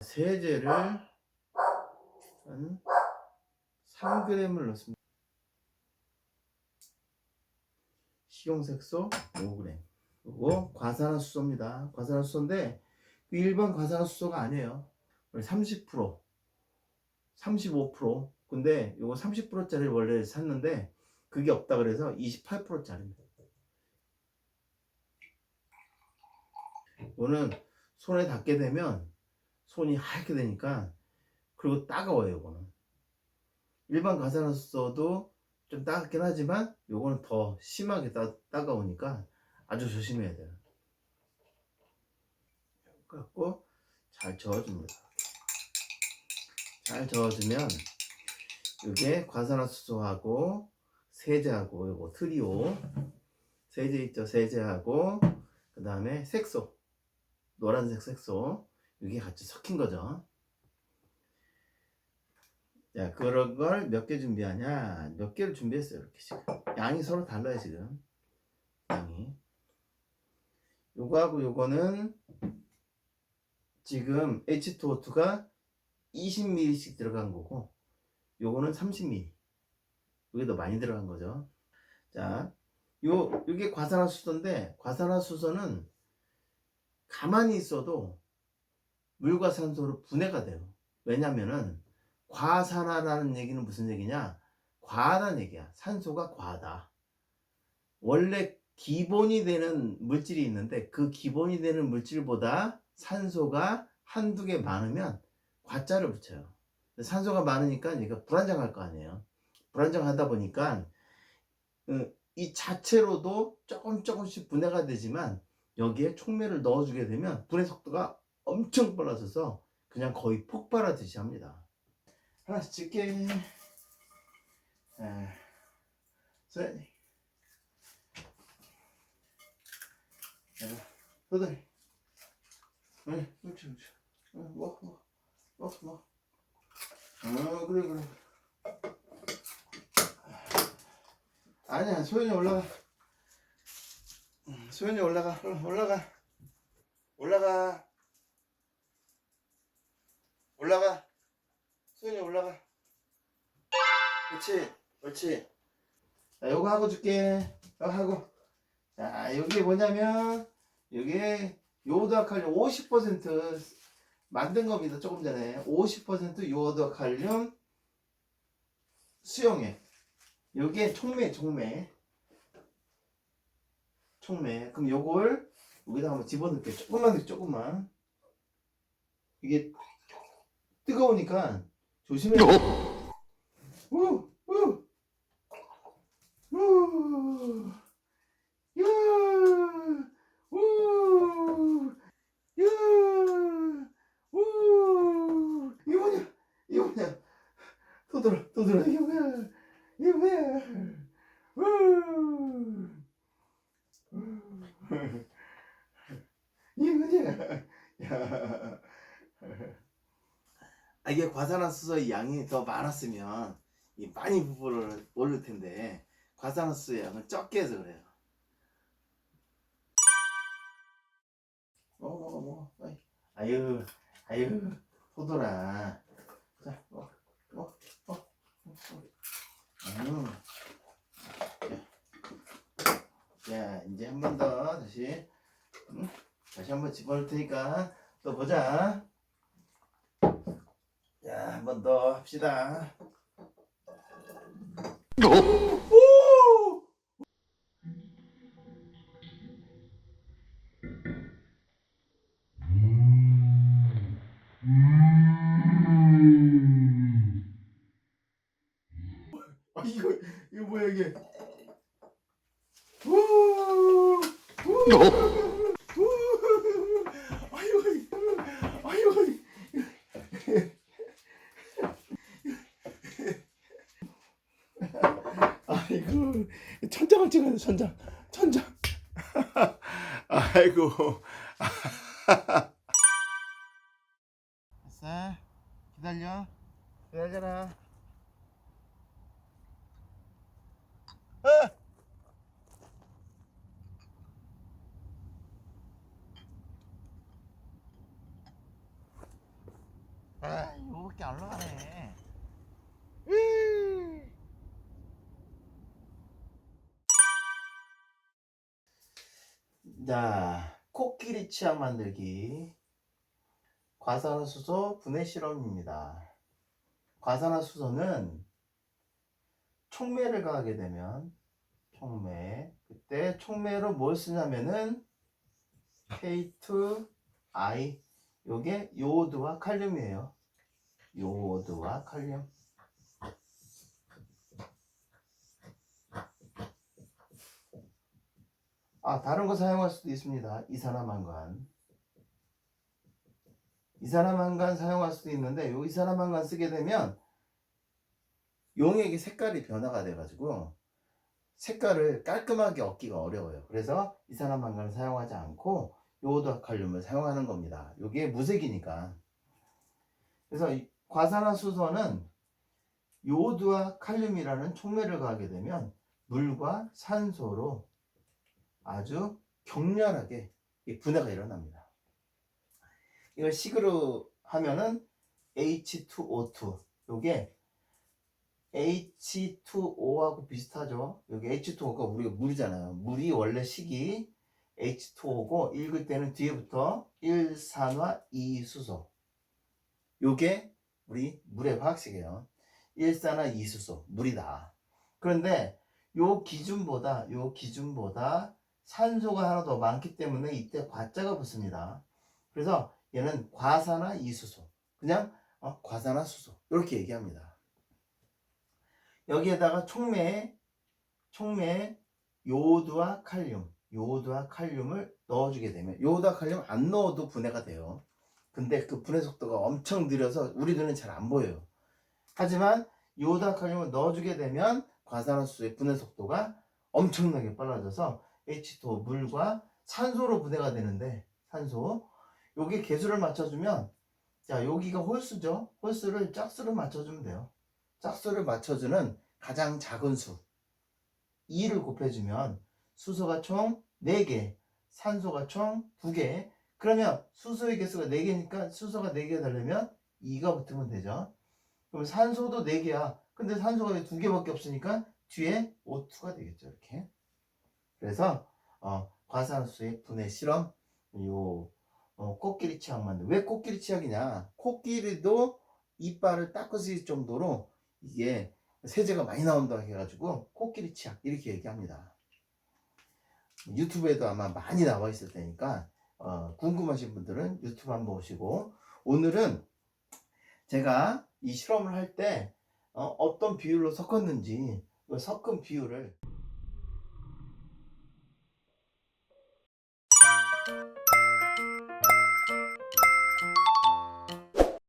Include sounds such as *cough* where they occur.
세제를 한 3g을 넣습니다. 식용색소 5g. 그리고 과산화수소입니다. 과산화수소인데 그 일반 과산화수소가 아니에요. 30%, 35%. 근데 이거 30%짜리 원래 샀는데 그게 없다 그래서 28%짜리입니다. 이거는 손에 닿게 되면 손이 하얗게 되니까 그리고 따가워요 이거는. 일반 가산화수소도 좀 따갑긴 하지만 요거는 더 심하게 따, 따가우니까 아주 조심해야 돼요. 그래갖고 잘 저어줍니다. 잘 저어주면 이게 과산화수소하고 세제하고 요거 트리오 세제 있죠 세제하고 그 다음에 색소 노란색 색소 이게 같이 섞인 거죠. 자, 그런 걸 몇 개 준비하냐? 몇 개를 준비했어요, 이렇게 지금. 양이 서로 달라요, 지금. 양이. 요거하고 요거는 지금 H2O2가 20ml씩 들어간 거고, 요거는 30ml. 이게 더 많이 들어간 거죠. 자, 요, 요게 과산화수소인데, 과산화수소는 가만히 있어도 물과 산소로 분해가 돼요. 왜냐면은 과산화라는 얘기는 무슨 얘기냐? 과하다는 얘기야. 산소가 과하다. 원래 기본이 되는 물질이 있는데 그 기본이 되는 물질보다 산소가 한두 개 많으면 과자를 붙여요. 산소가 많으니까 얘가 불안정할 거 아니에요. 불안정하다 보니까 어, 이 자체로도 조금 조금씩 분해가 되지만 여기에 촉매를 넣어주게 되면 분해 속도가 엄청 빨라져서 그냥 거의 폭발하듯이 합니다. 하나씩 찍게. 아, 셋. 여덟. 응, 그렇지, 그렇지. 응, 먹, 먹, 먹, 먹. 어, 그래, 그래. 아니야, 소연이 올라가. 응, 소연이 올라가, 올라가. 올라가. 올라가. 소연이 올라가. 그렇지. 그렇지. 자, 요거 하고 줄게. 요거 하고. 자, 여기 뭐냐면, 여기에 요오드칼륨 50% 만든 겁니다. 조금 전에. 50% 요오드칼륨 수용액. 여기에 촉매, 촉매. 촉매. 그럼 요걸 여기다 한번 집어넣을게요. 조금만, 더, 조금만. 이게 뜨거우니까 조심해. 우, 우, 우, 유, 우, 유, 우. 이거 뭐냐? 이거 뭐냐? 또 들어, 또 들어. 이거 뭐야? 이거 뭐야? 우. 이게 뭐냐? 야. 아, 이게 과산화수소의 양이 더 많았으면 이 많이 부풀어 오를 텐데 과산화수소의 양을 적게 해서 그래요. 먹어 먹어 먹어. 아이, 아유 아유 소돌아. 자 먹어 먹어 먹어. 음. 자 이제 한 번 더 다시 응? 다시 한 번 집어넣을 테니까 또 보자. 자, 한번 더 합시다. 오! 아, 이거, 이거 뭐야, 이게. 우! 우! 우! 아이고, 아이고. 아이고 천장 천장. *laughs* 아이고. 아싸 기다려. 기다려라. 어! 아, 이거밖에 안 나가네. 자, 코끼리 치약 만들기. 과산화수소 분해 실험입니다. 과산화수소는 촉매를 가하게 되면 촉매 그때 촉매로 뭘 쓰냐면은 K2I 요게 요오드와 칼륨이에요. 요오드와 칼륨. 아, 다른 거 사용할 수도 있습니다. 이산화만간. 이산화만간 사용할 수도 있는데 요 이산화만간 쓰게 되면 용액의 색깔이 변화가 돼가지고 색깔을 깔끔하게 얻기가 어려워요. 그래서 이산화만간을 사용하지 않고 요오드 칼륨을 사용하는 겁니다. 요게 무색이니까. 그래서 이 과산화수소는 요오드와 칼륨이라는 촉매를 가하게 되면 물과 산소로 아주 격렬하게 이 분해가 일어납니다. 이걸 식으로 하면은 H2O2 요게 H2O하고 비슷하죠. 여기 H2O가 우리가 물이잖아요. 물이 원래 식이 H2O고 읽을 때는 뒤에부터 1산화 2수소. 요게 우리 물의 화학식이에요. 1산화 2수소 물이다. 그런데 요 기준보다 요 기준보다 산소가 하나 더 많기 때문에 이때 과자가 붙습니다. 그래서 얘는 과산화 이수소. 그냥 어, 과산화 수소. 이렇게 얘기합니다. 여기에다가 촉매에 촉매에 요오드와 칼륨, 요오드와 칼륨을 넣어주게 되면 요오드와 칼륨 안 넣어도 분해가 돼요. 근데 그 분해 속도가 엄청 느려서 우리 눈은 잘 안 보여요. 하지만 요오드와 칼륨을 넣어주게 되면 과산화수소의 분해 속도가 엄청나게 빨라져서 H2O 물과 산소로 분해가 되는데 산소. 여기 개수를 맞춰주면 자 여기가 홀수죠? 홀수를 짝수로 맞춰주면 돼요. 짝수를 맞춰주는 가장 작은 수. 2를 곱해주면 수소가 총 4개 산소가 총 2개. 그러면 수소의 개수가 4개니까 수소가 4개 되려면 2가 붙으면 되죠. 그럼 산소도 4개야. 근데 산소가 2개밖에 없으니까 뒤에 O2가 되겠죠 이렇게 그래서 어, 과산화수소의 분해 실험 요 어, 코끼리 치약 만들. 왜 코끼리 치약이냐? 코끼리도 이빨을 닦으실 정도로 이게 세제가 많이 나온다고 해가지고 코끼리 치약 이렇게 얘기합니다. 유튜브에도 아마 많이 나와 있을 테니까 어, 궁금하신 분들은 유튜브 한번 보시고 오늘은 제가 이 실험을 할때 어, 떤 비율로 섞었는지 그 섞은 비율을